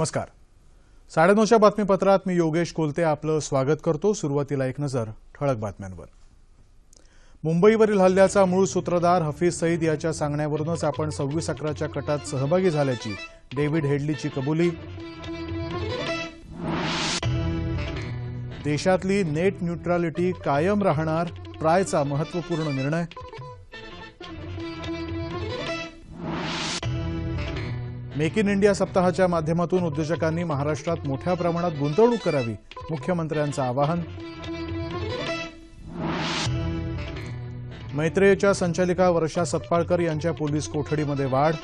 नमस्कार. साडेनऊच्या बातमीपत्रात मी योगेश कोलते आपलं स्वागत करतो. सुरुवातीला एक नजर ठळक बातम्यांवर. मुंबईवरील हल्ल्याचा मूळ सूत्रधार हफीज सईद याच्या सांगण्यावरूनच आपण सव्वीस अकराच्या कटात सहभागी झाल्याची डेव्हिड हेडलीची कबुली. देशातली नेट न्यूट्रॅलिटी कायम राहणार ट्रायचा महत्त्वपूर्ण निर्णय. मेक इन इंडिया सप्ताहाच्या माध्यमातून उद्योजकांनी महाराष्ट्रात मोठ्या प्रमाणात गुंतवणूक करावी मुख्यमंत्र्यांचं आवाहन. मैत्रेयच्या संचालिका वर्षा सतपाळकर यांच्या पोलीस कोठडीमध्ये वाढ.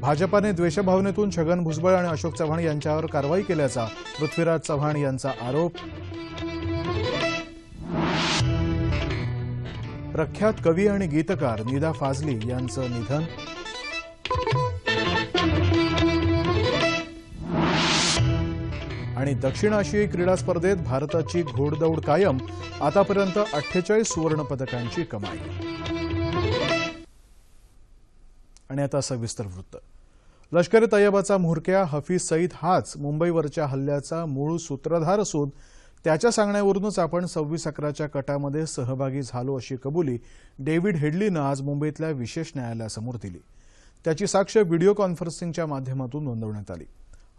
भाजपाने द्वेषभावनेतून छगन भुजबळ आणि अशोक चव्हाण यांच्यावर कारवाई केल्याचा पृथ्वीराज चव्हाण यांचा आरोप. प्रख्यात कवी आणि गीतकार निदा फाजली यांचं निधन. आणि दक्षिण आशियाई क्रीडा स्पर्धेत भारताची घोडदौड कायम आतापर्यंत अठ्ठेचाळीस सुवर्ण पदकांची कमाई. आणि आता सविस्तर वृत्त. लष्कर तय्यबाचा म्होरक्या हफीज सईद हाच मुंबईवरच्या हल्ल्याचा मूळ सूत्रधार असून त्याच्या सांगण्यावरूनच आपण सव्वीस अकराच्या कटामध्ये सहभागी झालो अशी कबुली डेव्हिड हेडलीनं आज मुंबईतल्या विशेष न्यायालयासमोर दिली. त्याची साक्ष व्हिडिओ कॉन्फरन्सिंगच्या माध्यमातून नोंदवण्यात आली.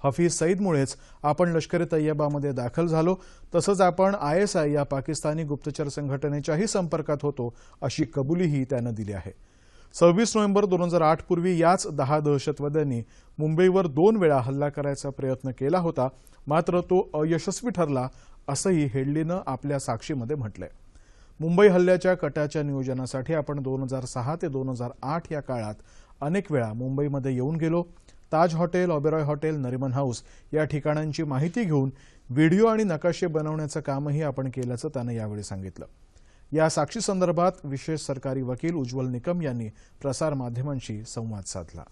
हफीज सईदमुळेच आपण लष्कर ए तय्यबामध्ये दाखल झालो तसंच आपण आयएसआय या पाकिस्तानी गुप्तचर संघटनेच्याही संपर्कात होतो अशी कबुलीही त्यानं दिली आहे. सव्वीस नोव्हेंबर दोन हजार आठ पूर्वी याच दहा दहशतवाद्यांनी मुंबईवर दोन वेळा हल्ला करायचा प्रयत्न केला होता मात्र तो अयशस्वी ठरला असंही हेडलीनं आपल्या साक्षीमध्ये म्हटलंय. मुंबई हल्ल्याच्या कटाच्या नियोजनासाठी आपण दोन हजार सहा ते दोन हजार आठ या काळात अनेक वेळा मुंबईमध्ये येऊन गेलो. Taj hotel Oberoi hotel Nariman house या ठिकाणांची माहिती घेऊन व्हिडिओ आणि नकाशे बनवण्याचं कामही आपण केल्याचं त्यानं यावेळी सांगितलं. या साक्षी संदर्भात विशेष सरकारी वकील उज्ज्वल निकम यांनी प्रसारमाध्यमांशी संवाद साधला.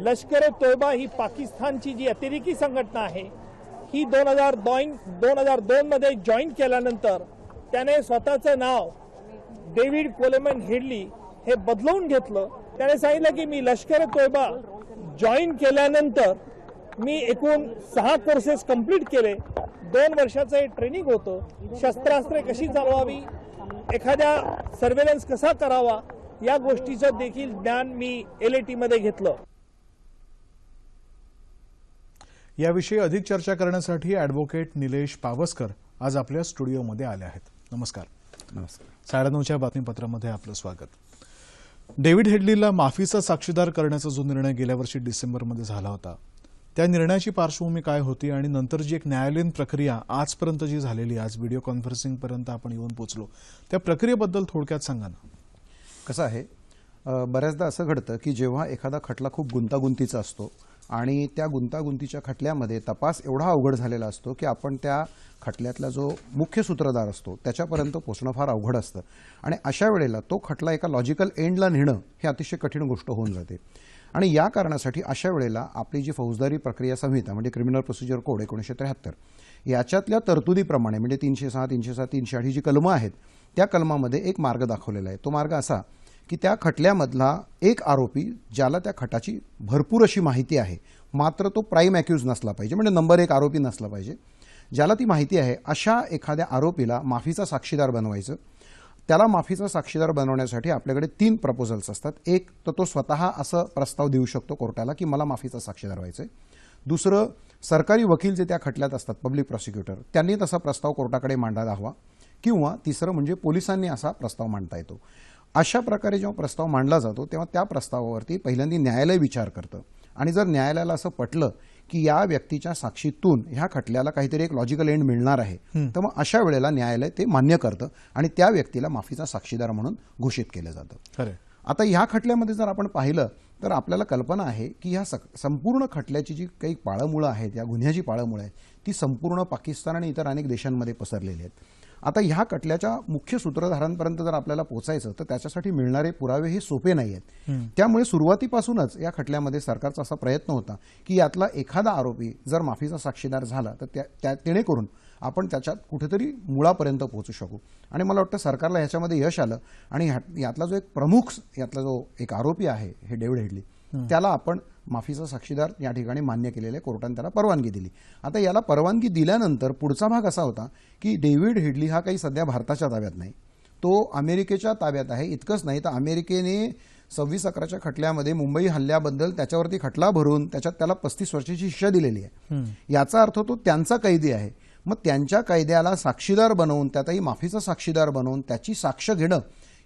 लष्कर ए तोयबा ही पाकिस्तानची जी अतिरेकी संघटना आहे ही दोन हजार दोन दोन हजार दोनमध्ये जॉईन केल्यानंतर त्याने स्वतःचं नाव डेव्हिड कोलेमन हेडली हे बदलवून घेतलं. त्याने सांगितलं की मी लष्कर ए तोयबा जॉईन केल्यानंतर मी एकूण सहा कोर्सेस कंप्लीट केले. दोन वर्षाचं हे ट्रेनिंग होतं. शस्त्रास्त्रे कशी चालवावी एखाद्या सर्वेलन्स कसा करावा? या गोष्टीचं देखील ज्ञान मी एल ए टीमध्ये घेतलं. याविषयी अधिक चर्चा करण्यासाठी अॅडव्होकेट निलेश पावसकर आज आपल्या स्टुडिओमध्ये आले आहेत. नमस्कार. नमस्कार. साडेनऊच्या बातमीपत्रामध्ये आपलं स्वागत. डेव्हिड हेडलीला माफीचा साक्षीदार करण्याचा जो निर्णय गेल्या वर्षी डिसेंबरमध्ये झाला होता त्या निर्णयाची पार्श्वभूमी काय होती आणि नंतर जी एक न्यायालयीन प्रक्रिया आजपर्यंत जी झालेली आज व्हिडिओ कॉन्फरन्सिंगपर्यंत आपण येऊन पोचलो त्या प्रक्रियेबद्दल थोडक्यात सांगा ना. कसं आहे? बऱ्याचदा असं घडतं की जेव्हा एखादा खटला खूप गुंतागुंतीचा असतो आणि त्या गुंतागुंतीच्या खटल्यामध्ये तपास एवढा अवघड झालेला असतो की आपण त्या खटल्यातला जो मुख्य सूत्रधार असतो त्याच्यापर्यंत पोचणं फार अवघड असतं. आणि अशा वेळेला तो खटला एका लॉजिकल एंडला नेणं हे अतिशय कठीण गोष्ट होऊन जाते. आणि या कारणासाठी अशा वेळेला आपली जी फौजदारी प्रक्रिया संहिता म्हणजे क्रिमिनल प्रोसिजर कोड एकोणीसशे त्र्याहत्तर याच्यातल्या तरतुदीप्रमाणे म्हणजे तीनशे सहा तीनशे सहा तीनशे आठ ही जी कलमं आहेत त्या कलमामध्ये एक मार्ग दाखवलेला आहे. तो मार्ग असा की त्या खटल्यामधला एक आरोपी ज्याला त्या खटाची भरपूर अशी माहिती आहे मात्र तो प्राईम अॅक्यूज नसला पाहिजे म्हणजे नंबर एक आरोपी नसला पाहिजे ज्याला ती माहिती आहे अशा एखाद्या आरोपीला माफीचा साक्षीदार बनवायचं. त्याला माफीचा साक्षीदार बनवण्यासाठी आपल्याकडे तीन प्रपोजल्स असतात. एक तर तो स्वतः असं प्रस्ताव देऊ शकतो कोर्टाला की मला माफीचा साक्षीदार व्हायचं आहे दुसरं सरकारी वकील जे त्या खटल्यात असतात पब्लिक प्रॉसिक्युटर त्यांनी तसा प्रस्ताव कोर्टाकडे मांडायला हवा. किंवा तिसरं म्हणजे पोलिसांनी असा प्रस्ताव मांडता येतो. अशा प्रकारे जेव्हा प्रस्ताव मांडला जातो तेव्हा त्या प्रस्तावावरती पहिल्यांदा न्यायालय विचार करतं. आणि जर न्यायालयाला असं पटलं की या व्यक्तीच्या साक्षीतून ह्या खटल्याला काहीतरी एक लॉजिकल एंड मिळणार आहे तर मग अशा वेळेला न्यायालय ते मान्य करतं आणि त्या व्यक्तीला माफीचा साक्षीदार म्हणून घोषित केलं जातं. खरे आता ह्या खटल्यामध्ये जर आपण पाहिलं तर आपल्याला कल्पना आहे की ह्या सक- संपूर्ण खटल्याची जी काही पाळंमुळं आहेत या गुन्ह्याची पाळंमुळं आहेत ती संपूर्ण पाकिस्तान आणि इतर अनेक देशांमध्ये पसरलेली आहेत. आता ह्या खटल्याच्या मुख्य सूत्रधारांपर्यंत जर आपल्याला पोहोचायचं तर त्याच्यासाठी मिळणारे पुरावे हे सोपे नाही आहेत त्यामुळे सुरुवातीपासूनच या खटल्यामध्ये सरकारचा असा प्रयत्न होता की यातला एखादा आरोपी जर माफीचा साक्षीदार झाला तर त्या त्या- जेणेकरून आपण त्याच्यात कुठेतरी मुळापर्यंत पोहोचू शकू. आणि मला वाटतं सरकारला ह्याच्यामध्ये यश आलं आणि यातला जो एक प्रमुख यातला जो एक आरोपी आहे हे डेव्हिड हेडली त्याला आपण माफीचा साक्षीदार या ठिकाणी मान्य केलेले कोर्टाने त्याला परवानगी दिली. आता याला परवानगी दिल्यानंतर पुढचा भाग असा होता की डेव्हिड हेडली हा काही सध्या भारताच्या ताब्यात नाही. तो अमेरिकेच्या ताब्यात आहे इतकंच नाही तर अमेरिकेने सव्वीस अकराच्या खटल्यामध्ये मुंबई हल्ल्याबद्दल त्याच्यावरती खटला भरून त्याच्यात त्याला पस्तीस वर्षाची शिक्षा दिलेली आहे. याचा अर्थ तो त्यांचा कैदी आहे. मग त्यांच्या कायद्याला साक्षीदार बनवून त्यातही माफीचा साक्षीदार बनवून त्याची साक्ष घेणं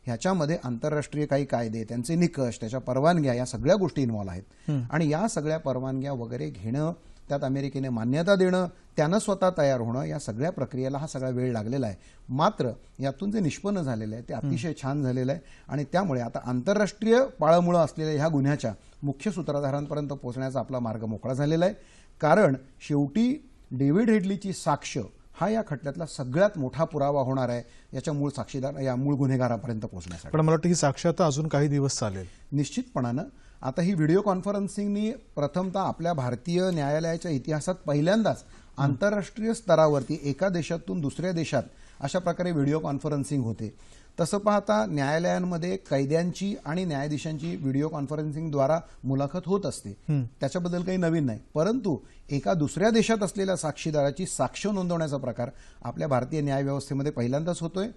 ह्याच्यामध्ये आंतरराष्ट्रीय काही कायदे त्यांचे निकष त्याच्या परवानग्या या सगळ्या गोष्टी इन्व्हॉल्व आहेत. आणि या सगळ्या परवानग्या वगैरे घेणं त्यात अमेरिकेने मान्यता देणं त्यानं स्वतः तयार होणं या सगळ्या प्रक्रियेला हा सगळा वेळ लागलेला आहे. मात्र यातून जे निष्पन्न झालेलं आहे ते अतिशय छान झालेलं आहे. आणि त्यामुळे आता आंतरराष्ट्रीय पाळमुळं असलेल्या ह्या गुन्ह्याच्या मुख्य सूत्रधारांपर्यंत पोहोचण्याचा आपला मार्ग मोकळा झालेला आहे. कारण शेवटी डेव्हिड हेडलीची साक्ष हा या खटल्यातला सगळ्यात मोठा पुरावा होणार आहे याच्या मूळ साक्षीदार या मूळ गुन्हेगारापर्यंत पोहोचण्यासाठी. पण मला वाटतं ही साक्ष आता अजून काही दिवस चालेल. निश्चितपणानं आता ही व्हिडिओ कॉन्फरन्सिंगनी प्रथमतः आपल्या भारतीय न्यायालयाच्या इतिहासात पहिल्यांदाच आंतरराष्ट्रीय स्तरावरती एका देशातून दुसऱ्या देशात अशा प्रकारे व्हिडिओ कॉन्फरन्सिंग होते. तसं पाहता न्यायालयांमध्ये कैद्यांची आणि न्यायाधीशांची व्हिडिओ कॉन्फरन्सिंगद्वारा मुलाखत होत असते. त्याच्याबद्दल काही नवीन नाही. परंतु एका दुसऱ्या देशात असलेल्या साक्षीदाराची साक्ष नोंदवण्याचा प्रकार आपल्या भारतीय न्यायव्यवस्थेमध्ये पहिल्यांदाच होतोय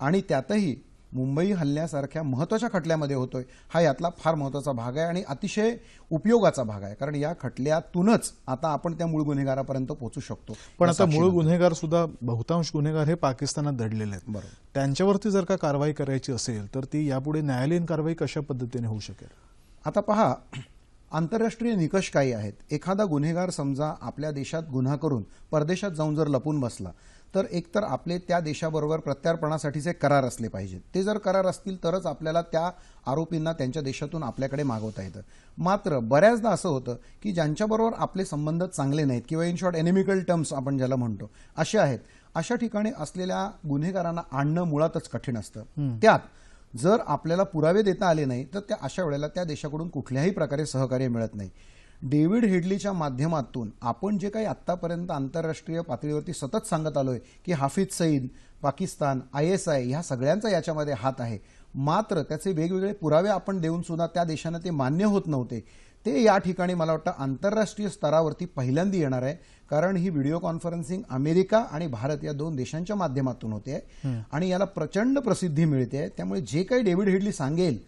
आणि त्यातही मुंबई हल्ल्यासारख्या महत्त्वाच्या खटल्यामध्ये होतोय. हा यातला फार महत्त्वाचा भाग आहे आणि अतिशय उपयोगाचा भाग आहे. कारण या खटल्यातूनच आता आपण त्या मूळ गुन्हेगारापर्यंत पोहोचू शकतो. पण आता मूळ. गुन्हेगार सुद्धा बहुतांश गुन्हेगार हे पाकिस्तानात दडलेले आहेत. बरोबर. त्यांच्यावरती जर का कारवाई करायची असेल तर ती यापुढे न्यायालयीन कारवाई कशा पद्धतीने होऊ शकेल? आता पहा आंतरराष्ट्रीय निकष काही आहेत. एखादा गुन्हेगार समजा आपल्या देशात गुन्हा करून परदेशात जाऊन जर लपून बसला तर एकतर आपले त्या देशाबरोबर प्रत्यार्पणासाठीचे करार असले पाहिजेत. ते जर करार असतील तरच आपल्याला त्या आरोपींना त्यांच्या देशातून आपल्याकडे मागवता येतं. मात्र बऱ्याचदा असं होतं की ज्यांच्याबरोबर आपले संबंध चांगले नाहीत किंवा इन शॉर्ट एनिमिकल टर्म्स आपण ज्याला म्हणतो असे आहेत. अशा ठिकाणी असलेल्या गुन्हेगारांना आणणं मुळातच कठीण असतं. त्यात जर आपल्याला पुरावे देता आले नाही तर त्या अशा वेळेला त्या देशाकडून कुठल्याही प्रकारे सहकार्य मिळत नाही. डेव्हिड हेडलीच्या माध्यमातून आपण जे काही आत्तापर्यंत आंतरराष्ट्रीय पातळीवरती सतत सांगत आलोय की Hafiz Saeed Pakistan I S I ह्या सगळ्यांचा याच्यामध्ये हात आहे. मात्र त्याचे वेगवेगळे पुरावे आपण देऊन सुद्धा त्या देशांना ते मान्य होत नव्हते. ते या ठिकाणी मला वाटतं आंतरराष्ट्रीय स्तरावरती पहिल्यांदा येणार आहे कारण ही व्हिडिओ कॉन्फरन्सिंग अमेरिका आणि भारत या दोन देशांच्या माध्यमातून होते. आहे आणि याला प्रचंड प्रसिद्धी मिळते. आहे त्यामुळे जे काही डेव्हिड हेडली सांगेल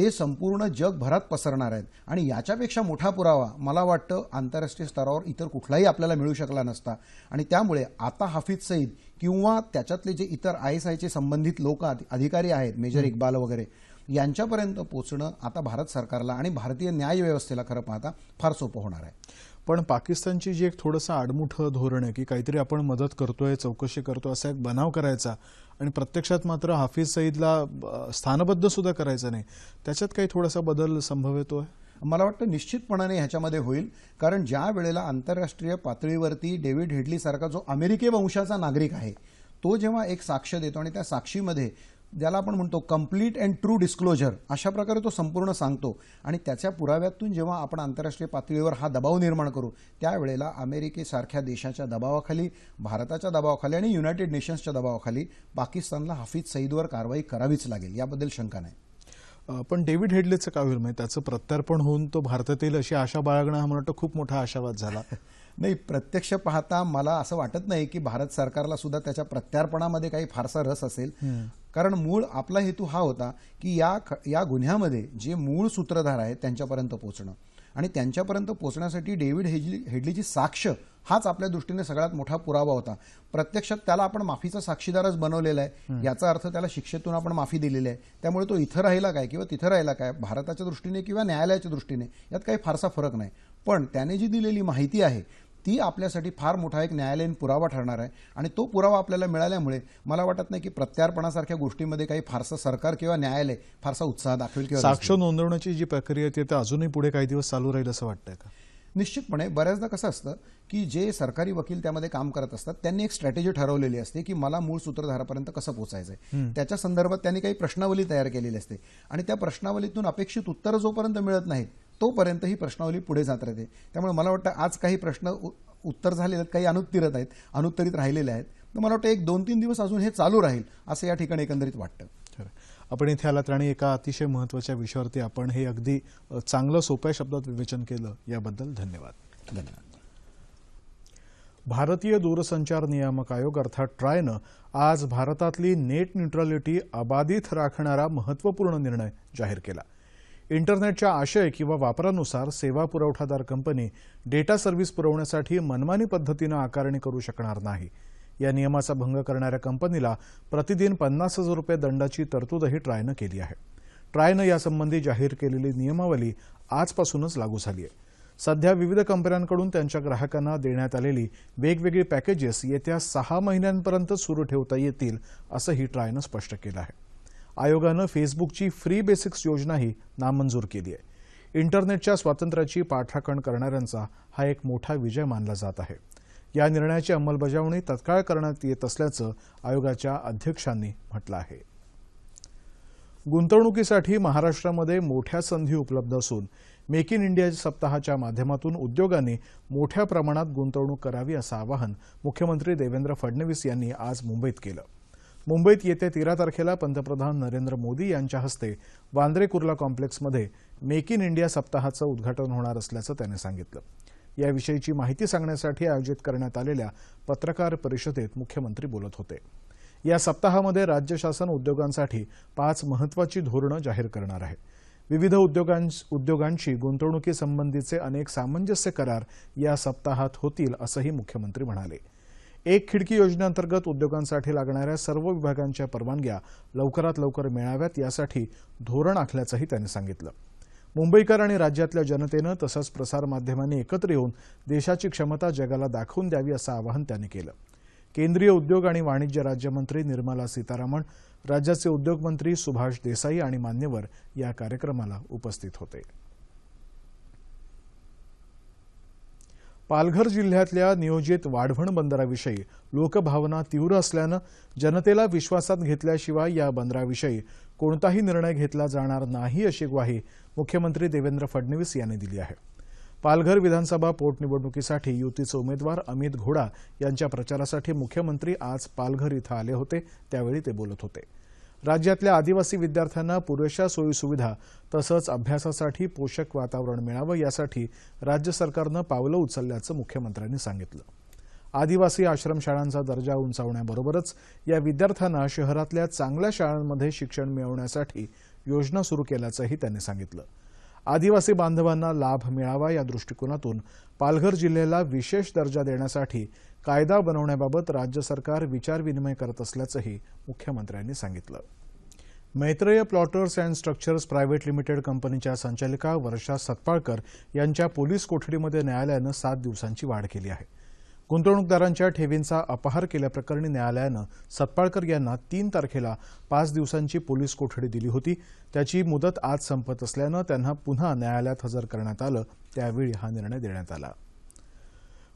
ते संपूर्ण जगभरात पसरणार आहेत. आणि याच्यापेक्षा मोठा पुरावा मला वाटतं आंतरराष्ट्रीय स्तरावर इतर कुठलाही आपल्याला मिळू शकला नसता. आणि त्यामुळे आता हाफिज सईद किंवा त्याच्यातले जे इतर आय एस आयचे संबंधित लोक अधिकारी आहेत मेजर इक्बाल वगैरे यांच्यापर्यंत पोहोचणं आता भारत सरकारला आणि भारतीय न्याय व्यवस्थेला खरं पाहता फार सोपं होणार आहे. पण पाकिस्तानची जी एक थोडंसं आडमुठं धोरण आहे की काहीतरी आपण मदत करतोय चौकशी करतोय असा एक बनाव करायचा आणि प्रत्यक्षात मात्र हाफिज सईदला स्थानबद्ध सुद्धा करायचं नाही. त्याच्यात काही थोडासा बदल संभव येतो मला वाटतं निश्चितपणाने ह्याच्यामध्ये होईल. कारण ज्या वेळेला आंतरराष्ट्रीय पातळीवरती डेव्हिड हेडली सारखा जो अमेरिके वंशाचा नागरिक आहे तो जेव्हा एक साक्ष देतो आणि त्या साक्षीमध्ये ज्याला आपण म्हणतो कंप्लीट अँड ट्रू डिस्क्लोजर अशा प्रकारे तो संपूर्ण सांगतो. आणि त्याच्या पुराव्यातून जेव्हा आपण आंतरराष्ट्रीय पातळीवर हा दबाव निर्माण करू त्यावेळेला अमेरिकेसारख्या देशाच्या दबावाखाली भारताच्या दबावाखाली आणि युनायटेड नेशन्सच्या दबावाखाली पाकिस्तानला हाफिज सईदवर कारवाई करावीच लागेल याबद्दल शंका नाही. पण डेव्हिड हेडलेचं काय होईल म्हणजे त्याचं प्रत्यार्पण होऊन तो भारतात येईल अशी आशा बाळगणं हा वाटतं खूप मोठा आशावाद झाला. नाही प्रत्यक्ष पाहता मला असं वाटत नाही की भारत सरकारला सुद्धा त्याच्या प्रत्यार्पणामध्ये काही फारसा रस असेल. कारण मूळ आपला हेतू हा होता की या ख- या गुन्ह्यामध्ये जे मूळ सूत्रधार आहेत त्यांच्यापर्यंत पोहोचणं. आणि त्यांच्यापर्यंत पोहोचण्यासाठी डेव्हिड हेडली हेडलीची साक्ष हाच आपल्या दृष्टीने सगळ्यात मोठा पुरावा होता. प्रत्यक्षात त्याला आपण माफीचा साक्षीदारच बनवलेला आहे. याचा अर्थ त्याला शिक्षेतून आपण माफी दिलेली आहे. त्यामुळे तो इथं राहिला काय किंवा तिथं राहिला काय भारताच्या दृष्टीने किंवा न्यायालयाच्या दृष्टीने यात काही फारसा फरक नाही. पण त्याने जी दिलेली माहिती आहे ती आपल्यासाठी फार मोठा एक न्यायालयीन पुरावा ठरणार आहे. आणि तो पुरावा आपल्याला मिळाल्यामुळे मला वाटत नाही की प्रत्यार्पणासारख्या गोष्टीमध्ये काही फारसं सरकार किंवा न्यायालय फारसा उत्साह दाखवेल किंवा साक्ष नोंदवण्याची जी प्रक्रिया ती आता अजूनही पुढे काही दिवस चालू राहील असं वाटतंय का? निश्चितपणे. बऱ्याचदा कसं असतं की जे सरकारी वकील त्यामध्ये काम करत असतात त्यांनी एक स्ट्रॅटेजी ठरवलेली असते की मला मूळ सूत्रधारापर्यंत कसं पोहोचायचं आहे त्याच्या संदर्भात त्यांनी काही प्रश्नावली तयार केलेली असते. आणि त्या प्रश्नावलीतून अपेक्षित उत्तरं जोपर्यंत मिळत नाहीत तोपर्यंत ही प्रश्नावली पुढे जात राहते. त्यामुळे मला वाटतं आज काही प्रश्न उत्तर झालेले आहेत काही अनुत्तरित आहेत अनुत्तरित राहिलेले आहेत. तर मला वाटतं एक दोन तीन दिवस अजून हे चालू राहील असं या ठिकाणी एकंदरीत वाटतं. आपण इथे आलात आणि एका अतिशय महत्त्वाच्या विषयावरती आपण हे अगदी चांगलं सोप्या शब्दात विवेचन केलं याबद्दल धन्यवाद. धन्यवाद. भारतीय दूरसंचार नियामक आयोग अर्थात ट्रायनं आज भारतातली नेट न्यूट्रलिटी अबाधित राखणारा महत्त्वपूर्ण निर्णय जाहीर केला. इंटरनेटच्या आशय किंवा वापरानुसार सेवा पुरवठादार कंपनी डेटा सर्व्हिस पुरवण्यासाठी मनमानी पद्धतीनं आकारणी करू शकणार नाही. या नियमाचा भंग करणाऱ्या कंपनीला प्रतिदिन पन्नास हजार रुपये दंडाची तरतूदही ट्रायनं केली आहे. ट्रायनं यासंबंधी जाहीर केलेली नियमावली आजपासूनच लागू झाली आहे. सध्या विविध कंपन्यांकडून त्यांच्या ग्राहकांना देण्यात आलेली वेगवेगळी पॅकेजेस येत्या सहा महिन्यांपर्यंत सुरू ठेवता येतील असंही ट्रायनं स्पष्ट केलं आहे. आयोगानं फेसबुकची फ्री बेसिक्स योजनाही नामंजूर केली आहे. इंटरनेटच्या स्वातंत्र्याची पाठराखण करणाऱ्यांचा हा एक मोठा विजय मानला जात आहे. या निर्णयाची अंमलबजावणी तत्काळ करण्यात येत असल्याचं आयोगाच्या अध्यक्षांनी म्हटलं आहे. गुंतवणुकीसाठी महाराष्ट्रामध्ये मोठ्या संधी उपलब्ध असून मेक इन इंडिया सप्ताहाच्या माध्यमातून उद्योगांनी मोठ्या प्रमाणात गुंतवणूक करावी असं आवाहन मुख्यमंत्री देवेंद्र फडणवीस यांनी आज मुंबईत केलं. मुंबईत येत्या तेरा तारखेला पंतप्रधान नरेंद्र मोदी यांच्या हस्ते वांद्रे कुर्ला कॉम्प्लेक्समध्ये मेक इन इंडिया सप्ताहाचं उद्घाटन होणार असल्याचं त्यांनी सांगितलं. याविषयीची माहिती सांगण्यासाठी आयोजित करण्यात आलेल्या पत्रकार परिषदेत मुख्यमंत्री बोलत होते. या सप्ताहामध्ये राज्य शासन उद्योगांसाठी पाच महत्वाची धोरणं जाहीर करणार आहे. विविध उद्योगां उद्योगांशी गुंतवणुकीसंबंधीचे अनेक सामंजस्य करार या सप्ताहात होतील असंही मुख्यमंत्री म्हणाले. एक खिडकी योजनेअंतर्गत उद्योगांसाठी लागणाऱ्या सर्व विभागांच्या परवानग्या लवकरात लवकर मिळाव्यात यासाठी धोरण आखल्याचंही त्यांनी सांगितलं. मुंबईकर आणि राज्यातल्या जनतेनं तसंच प्रसारमाध्यमांनी एकत्र येऊन देशाची क्षमता जगाला दाखवून द्यावी असं आवाहन त्यांनी केलं. केंद्रीय उद्योग आणि वाणिज्य राज्यमंत्री निर्मला सीतारामन राज्याचे उद्योगमंत्री सुभाष देसाई आणि मान्यवर या कार्यक्रमाला उपस्थित होते. पालघर जिल्ह्यातल्या नियोजित वाढवण बंदराविषयी लोकभावना तीव्र असल्यानं जनतेला विश्वासात घेतल्याशिवाय या बंदराविषयी कोणताही निर्णय घेतला जाणार नाही अशी ग्वाही मुख्यमंत्री देवेंद्र फडणवीस यांनी दिली आहे. पालघर विधानसभा पोटनिवडणुकीसाठी युतीचे उमेदवार अमित घोडा यांच्या प्रचारासाठी मुख्यमंत्री आज पालघर इथं आले होते त्यावेळी ते बोलत होते. राज्यातल्या आदिवासी विद्यार्थ्यांना पुरेशा सोयीसुविधा तसंच अभ्यासासाठी पोषक वातावरण मिळावं यासाठी राज्य सरकारनं पावलं उचलल्याचं मुख्यमंत्र्यांनी सांगितलं. आदिवासी आश्रमशाळांचा दर्जा उंचावण्याबरोबरच या विद्यार्थ्यांना शहरातल्या चांगल्या शाळांमध्ये शिक्षण मिळवण्यासाठी योजना सुरू केल्याचंही त्यांनी सांगितलं. आदिवासी बांधवांना लाभ मिळावा या दृष्टिकोनातून पालघर जिल्ह्याला विशेष दर्जा देण्यासाठी कायदा बनवण्याबाबत राज्य सरकार विचारविनिमय करत असल्याचंही मुख्यमंत्र्यांनी सांगितलं. Maitreya plotters and structures private limited कंपनीच्या संचालिका वर्षा सतपाळकर यांच्या पोलीस कोठडीमध्ये न्यायालयानं सात दिवसांची वाढ केली आहे. गुंतवणूकदारांच्या ठेवींचा अपहार केल्याप्रकरणी न्यायालयानं सतपाळकर यांना तीन तारखेला पाच दिवसांची पोलीस कोठडी दिली होती. त्याची मुदत आज संपत असल्यानं त्यांना पुन्हा न्यायालयात हजर करण्यात आलं. त्यावेळी हा निर्णय देण्यात आला.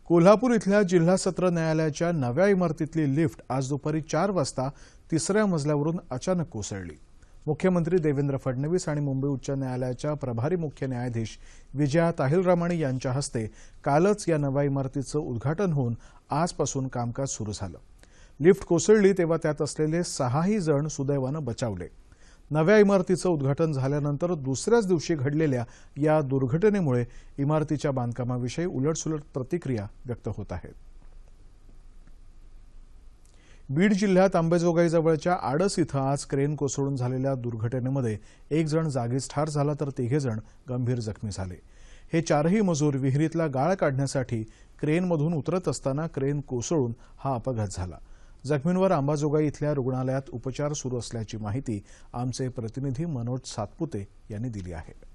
कोल्हापूर इथल्या जिल्हा सत्र न्यायालयाच्या नव्या इमारतीतली लिफ्ट आज दुपारी चार वाजता तिसऱ्या मजल्यावरून अचानक कोसळली. मुख्यमंत्री देवेंद्र फडणवीस आणि मुंबई उच्च न्यायालयाच्या प्रभारी मुख्य न्यायाधीश विजया ताहिलरामाणी यांच्या हस्ते कालच या नव्या इमारतीचं उद्घाटन होऊन आजपासून कामकाज सुरू झालं. लिफ्ट कोसळली तेव्हा त्यात असलेले सहाही जण सुदैवानं बचावले. नव्या इमारतीचं उद्घाटन झाल्यानंतर दुसऱ्याच दिवशी घडलेल्या या दुर्घटनेमुळे इमारतीच्या बांधकामाविषयी उलटसुलट प्रतिक्रिया व्यक्त होत आहेत बीड जिल्ह्यात आंबेजोगाईजवळच्या आडस इथं आज क्रेन कोसळून झालेल्या दुर्घटनेमध्ये एक जण जागीच ठार झाला तर तिघे जण गंभीर जखमी झाले. हे चारही मजूर विहिरीतला गाळ काढण्यासाठी क्रेनमधून उतरत असताना क्रेन कोसळून हा अपघात झाला. जखमींवर अंबाजोगाई इथल्या रुग्णालयात उपचार सुरू असल्याची माहिती आमचे प्रतिनिधी मनोज सातपुते यांनी दिली आहे.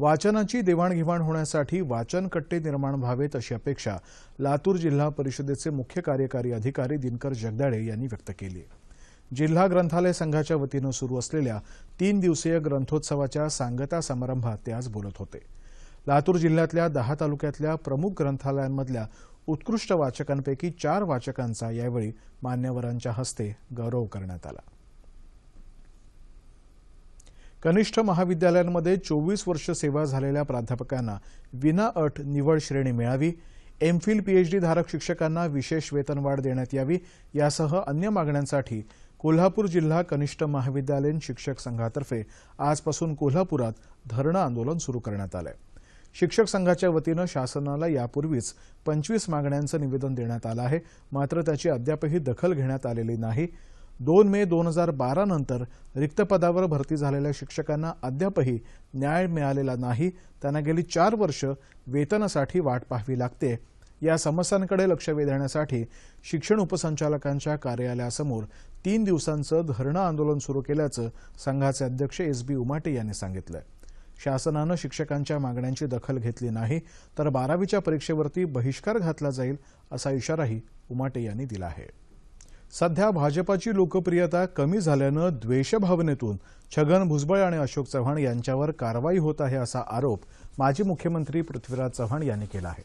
वाचनाची देवाणघेवाण होण्यासाठी वाचन कट्टे निर्माण व्हावेत अशी अपेक्षा लातूर जिल्हा परिषदेचे मुख्य कार्यकारी अधिकारी दिनकर जगदाळे यांनी व्यक्त केली आहे. जिल्हा ग्रंथालय संघाच्या वतीनं सुरू असलेल्या तीन दिवसीय ग्रंथोत्सवाच्या सांगता समारंभात ते आज बोलत होते. लातूर जिल्ह्यातल्या दहा तालुक्यातल्या प्रमुख ग्रंथालयांमधल्या उत्कृष्ट वाचकांपैकी चार वाचकांचा यावेळी मान्यवरांच्या हस्ते गौरव करण्यात आला. कनिष्ठ महाविद्यालयांमध्ये चोवीस वर्ष सेवा झालेल्या प्राध्यापकांना विनाअट निवड श्रेणी मिळावी. एमफिल पीएचडी धारक शिक्षकांना विशेष वेतनवाढ देण्यात यावी यासह अन्य मागण्यांसाठी कोल्हापूर जिल्हा कनिष्ठ महाविद्यालयीन शिक्षक संघातर्फे आजपासून कोल्हापुरात धरणं आंदोलन सुरू करण्यात आलं शिक्षक संघाच्या वतीनं शासनाला यापूर्वीच पंचवीस मागण्यांचं निवेदन देण्यात आलं आहे. मात्र त्याची अद्यापही दखल घेण्यात आलेली नाही. दोन मे दोन हजार बारा नंतर रिक्त पदावर भरती झालेल्या शिक्षकांना अद्यापही न्याय मिळालेला नाही. त्यांना गेली चार वर्ष वेतनासाठी वाट पाहावी लागते. या समस्यांकडे लक्ष वेधण्यासाठी शिक्षण उपसंचालकांच्या कार्यालयासमोर तीन दिवसांचं धरणं आंदोलन सुरू केल्याचं संघाचे अध्यक्ष एस बी उमाटे यांनी सांगितलं. शासनानं शिक्षकांच्या मागण्यांची दखल घेतली नाही तर बारावीच्या परीक्षेवरती बहिष्कार घातला जाईल असा इशाराही उमाटे यांनी दिला आहे. सध्या भाजपाची लोकप्रियता कमी झाल्यानं द्वेषभावनेतून छगन भुजबळ आणि अशोक चव्हाण यांच्यावर कारवाई होत आहे असा आरोप माजी मुख्यमंत्री पृथ्वीराज चव्हाण यांनी केला आहे.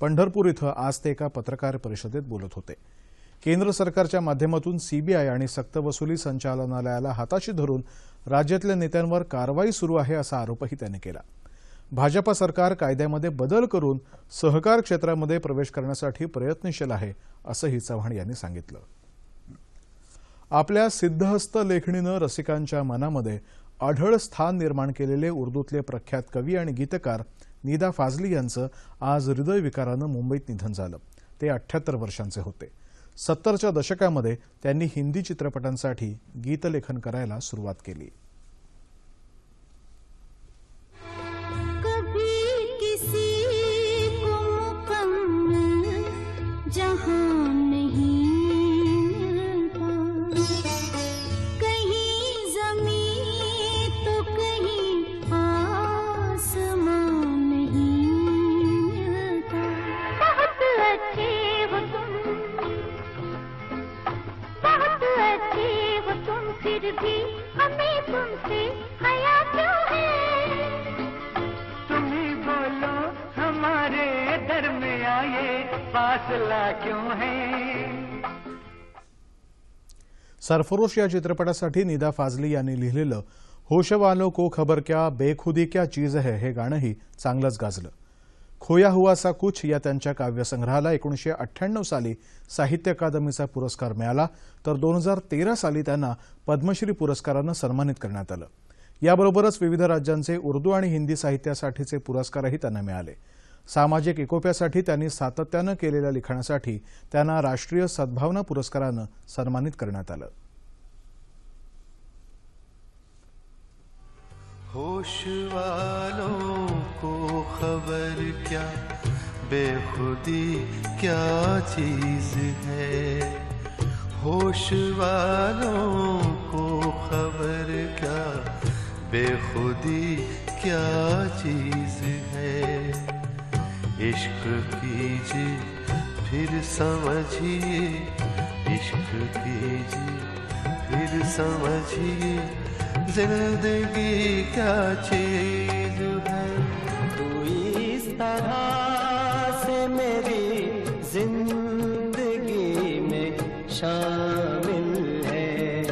पंढरपूर इथं आज ते एका पत्रकार परिषदेत बोलत होते. केंद्र सरकारच्या माध्यमातून सीबीआय आणि सक्तवसुली संचालनालयाला हाताशी धरून राज्यातल्या नेत्यांवर कारवाई सुरू आहे असा आरोपही त्यांनी केला. भाजपा सरकार कायद्यामध्ये बदल करून सहकार क्षेत्रामध्ये प्रवेश करण्यासाठी प्रयत्नशील आहे असंही चव्हाण यांनी सांगितलं. आपल्या सिद्धहस्त लेखणीनं रसिकांच्या मनामध्ये आढळ स्थान निर्माण केलेले उर्दूतले प्रख्यात कवी आणि गीतकार निदा फाजली यांचं आज हृदयविकारानं मुंबईत निधन झालं. ते अठ्याहत्तर वर्षांचे होते. सत्तरच्या दशकामध्ये त्यांनी हिंदी चित्रपटांसाठी गीतलेखन करायला सुरुवात केली. फिर भी हमें तुमसे हया क्यों है? तुम ही बोलो हमारे दर में आए फासला क्यों है? सरफरोश या चित्रपटासाठी निदा फाजली यांनी लिहिलेलं होश वालो को खबर क्या बेखुदी क्या चीज है हे गाणंही चांगलंच गाजलं. खोया हुआसा कुछ या त्यांच्या काव्यसंग्रहाला एकोणीशे अठ्ठ्याण्णव साली साहित्य अकादमीचा पुरस्कार मिळाला तर दोन हजार तेरा साली त्यांना पद्मश्री पुरस्कारानं सन्मानित करण्यात आलं. याबरोबरच विविध राज्यांचे उर्दू आणि हिंदी साहित्यासाठीचे पुरस्कारही त्यांना मिळाले. सामाजिक एकोप्यासाठी त्यांनी सातत्यानं केलेल्या लिखाणासाठी त्यांना राष्ट्रीय सद्भावना पुरस्कारानं सन्मानित करण्यात आलं. होश वालों को खबर क्या? बेखुदी क्या चीज़ है? होश वालों को खबर क्या? बेखुदी क्या चीज़ है? इश्क कीजिए, फिर समझिए। इश्क कीजिए, फिर समझिए। ज़िंदगी क्या चीज़ है? तरह से मेरी जिंदगी में शामिल है।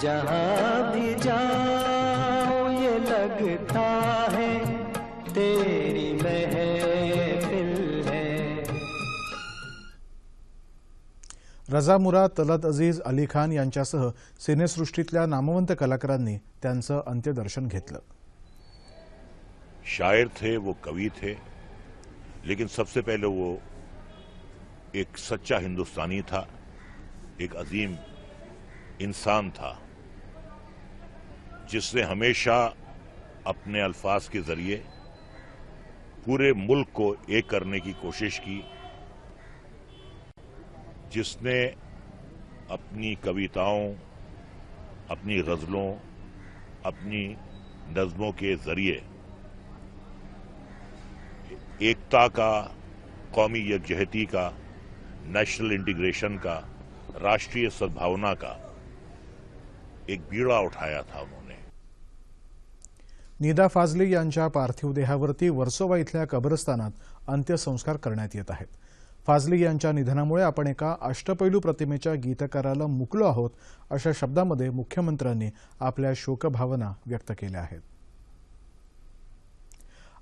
जहाँ भी जाओ ये लगता है तेरी महफिल है। रजा मुराद तलत अजीज अली खान यांच्यासह सिनेसृष्टीतल्या नामवंत कलाकारांनी त्यांचं अंत्यदर्शन घेतलं. शायर थे, वो कवि थे, लेकिन सबसे पहले वो एक सच्चा हिंदुस्तानी था, एक अजीम इंसान था, जिसने हमेशा अपने अल्फाज के ज़रिए पूरे मुल्क को एक करने की कोशिश की, जिसने अपनी कविताओं, अपनी गजलों, अपनी नज्मों के ज़रिए एकता का कौमी यकजहती का नेशनल इंटीग्रेशन का राष्ट्रीय सद्भावना का एक बीड़ा उठाया था उन्होंने। निदा फाजली यांच्या पार्थिव देहावरती वर्सोवा इथल्या कब्रस्तानात अंत्यसंस्कार करण्यात येत आहेत. फाजली यांच्या निधनामुळे आपण एका अष्टपैलू प्रतिमेच्या गीतकाराला मुकलो आहोत अशा शब्दामध्ये मुख्यमंत्र्यांनी आपल्या शोकभावना व्यक्त केल्या आहेत.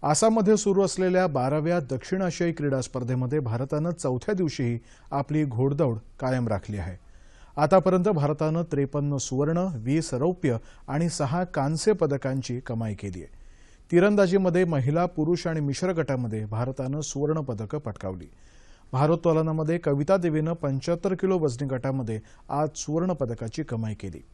आसाममध्ये सुरू असलेल्या बाराव्या दक्षिण आशियाई क्रीडा स्पर्धेमध्ये भारतानं चौथ्या दिवशीही आपली घोडदौड कायम राखली आहे. आतापर्यंत भारतानं त्रेपन्न सुवर्ण वीस रौप्य आणि सहा कांस्य पदकांची कमाई केली आहे. तिरंदाजीमध्ये महिला पुरुष आणि मिश्र गटामध्ये भारतानं सुवर्ण पदकं पटकावली. भारोत्तोलनामध्ये कविता देवीनं पंच्याहत्तर किलो वजनी गटामध्ये आज सुवर्ण पदकाची कमाई केली.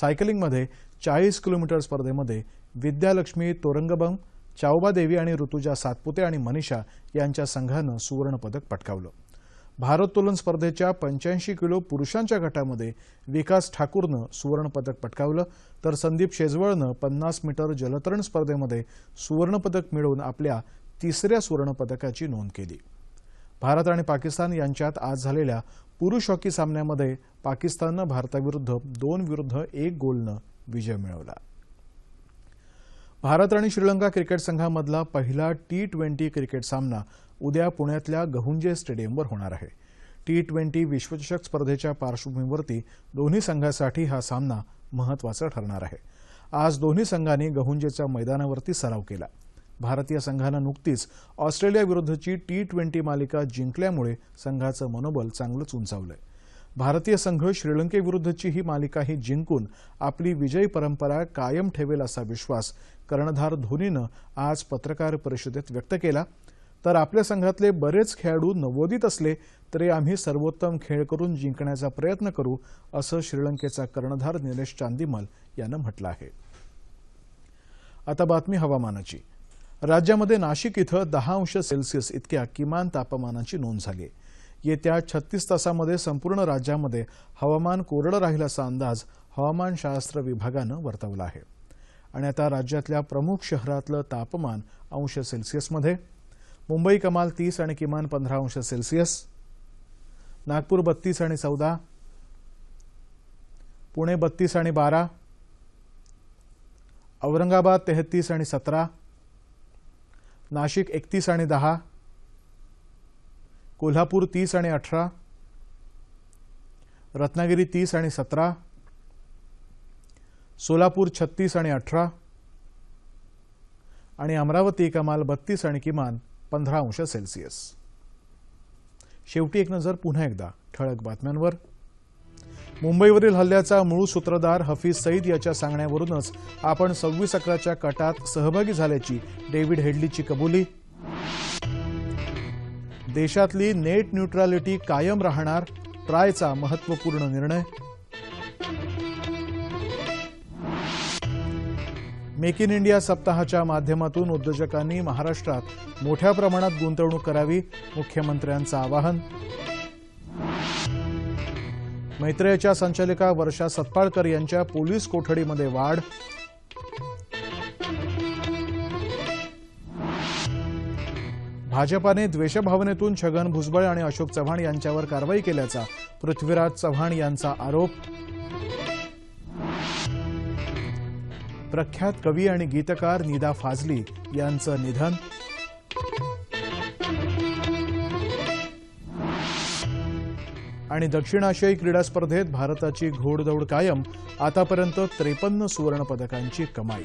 सायकलिंगमध्ये चाळीस किलोमीटर स्पर्धेमध्ये विद्यालक्ष्मी तोरंगबम चाओबा देवी आणि ऋतुजा सातपुते आणि मनीषा यांच्या संघानं सुवर्णपदक पटकावलं. भारोत्तोलन स्पर्धेच्या पंच्याऐंशी किलो पुरुषांच्या गटामध्ये विकास ठाकूरनं सुवर्णपदक पटकावलं तर संदीप शेजवळनं पन्नास मीटर जलतरण स्पर्धेमध्ये सुवर्णपदक मिळवून आपल्या तिसऱ्या सुवर्णपदकाची नोंद केली. भारत आणि पाकिस्तान यांच्यात आज झालेल्या पुरुष हॉकी सामन्यामध्ये पाकिस्ताननं भारताविरुद्ध दोन विरुद्ध एक गोलनं विजय मिळवला. भारत आणि श्रीलंका क्रिकेट संघामधला पहिला टी ट्वेंटी क्रिकेट सामना उद्या पुण्यातल्या गहुंजे स्टेडियमवर होणार आहे. टी ट्वेंटी विश्वचषक स्पर्धेच्या पार्श्वभूमीवरती दोन्ही संघासाठी हा सामना महत्त्वाचा ठरणार आहे. आज दोन्ही संघांनी गहुंजेच्या मैदानावरती सराव केला. भारतीय संघानं नुकतीच ऑस्ट्रेलियाविरुद्धची टी ट्वेंटी मालिका जिंकल्यामुळे संघाचं मनोबल चांगलंच उंचावलंय. भारतीय संघ श्रीलंकेविरुद्धची ही मालिकाही जिंकून आपली विजयी परंपरा कायम ठेवेल असा विश्वास कर्णधार धोनीनं आज पत्रकार परिषदेत व्यक्त केला. तर आपल्या संघातले बरेच खेळाडू नवोदित असले तरी आम्ही सर्वोत्तम खेळ करून जिंकण्याचा प्रयत्न करू असं श्रीलंकेचा कर्णधार निलेश चांदीमल यानं म्हटलं आहे. आता बातमी हवामानाची. राज्यामध्ये नाशिक इथं दहा अंश सेल्सिअस इतक्या किमान तापमानाची नोंद झाली आहे. येत्या छत्तीस तासामध्ये संपूर्ण राज्यामध्ये हवामान कोरडं राहील असा अंदाज हवामानशास्त्र विभागानं वर्तवला आहे. आणि आता राज्यातल्या प्रमुख शहरातलं तापमान अंश सेल्सिअसमध्ये. मुंबई कमाल तीस आणि किमान पंधरा अंश सेल्सिअस. नागपूर बत्तीस आणि चौदा. पुणे बत्तीस आणि बारा. औरंगाबाद तेहतीस आणि सतरा. नाशिक एकतीस आणि दहा. कोल्हापूर तीस आणि अठरा. रत्नागिरी तीस आणि सतरा. सोलापूर छत्तीस आणि अठरा. आणि अमरावती कमाल बत्तीस आणि किमान पंधरा अंश सेल्सिअस. शेवटी एक नजर पुन्हा एकदा ठळक बातम्यांवर. मुंबईवरील हल्ल्याचा मूळ सूत्रधार हफीज सईद याच्या सांगण्यावरूनच आपण सव्वीस अकराच्या कटात सहभागी झाल्याची डेव्हिड हेडलीची कबुली. देशातली नेट न्यूट्रॅलिटी कायम राहणार ट्रायचा महत्त्वपूर्ण निर्णय. मेक इन इंडिया सप्ताहाच्या माध्यमातून उद्योजकांनी महाराष्ट्रात मोठ्या प्रमाणात गुंतवणूक करावी मुख्यमंत्र्यांचं आवाहन. मैत्रेयच्या संचालिका वर्षा सत्पाळकर यांच्या पोलीस कोठडीमध्ये वाढ भाजपाने द्वेषभावनेतून छगन भुजबळ आणि अशोक चव्हाण यांच्यावर कारवाई केल्याचा पृथ्वीराज चव्हाण यांचा आरोप. प्रख्यात कवी आणि गीतकार निदा फाजली यांचं निधन. आणि दक्षिण आशियाई क्रीडा स्पर्धेत भारताची घोडदौड कायम आतापर्यंत त्रेपन्न सुवर्ण पदकांची कमाई.